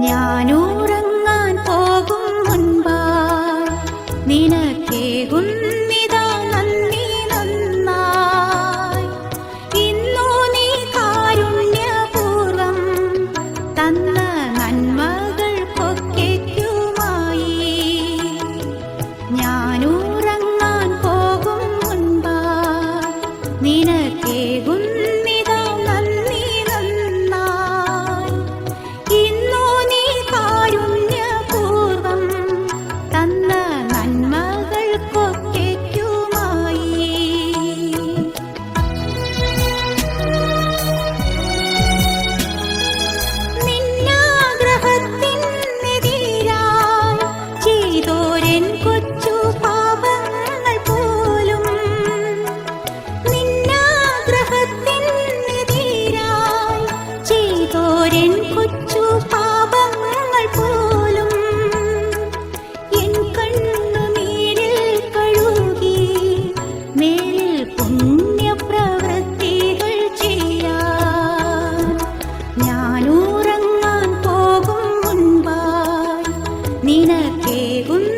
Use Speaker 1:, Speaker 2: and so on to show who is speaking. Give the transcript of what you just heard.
Speaker 1: ഞാനുറങ്ങാൻ പോകും മുൻപാ. നിനക്കേകുന്നിതാ നന്ദി നന്നായി. ഇന്നു നീ കാരുണ്യപൂർവം തന്ന നന്മ ദേവും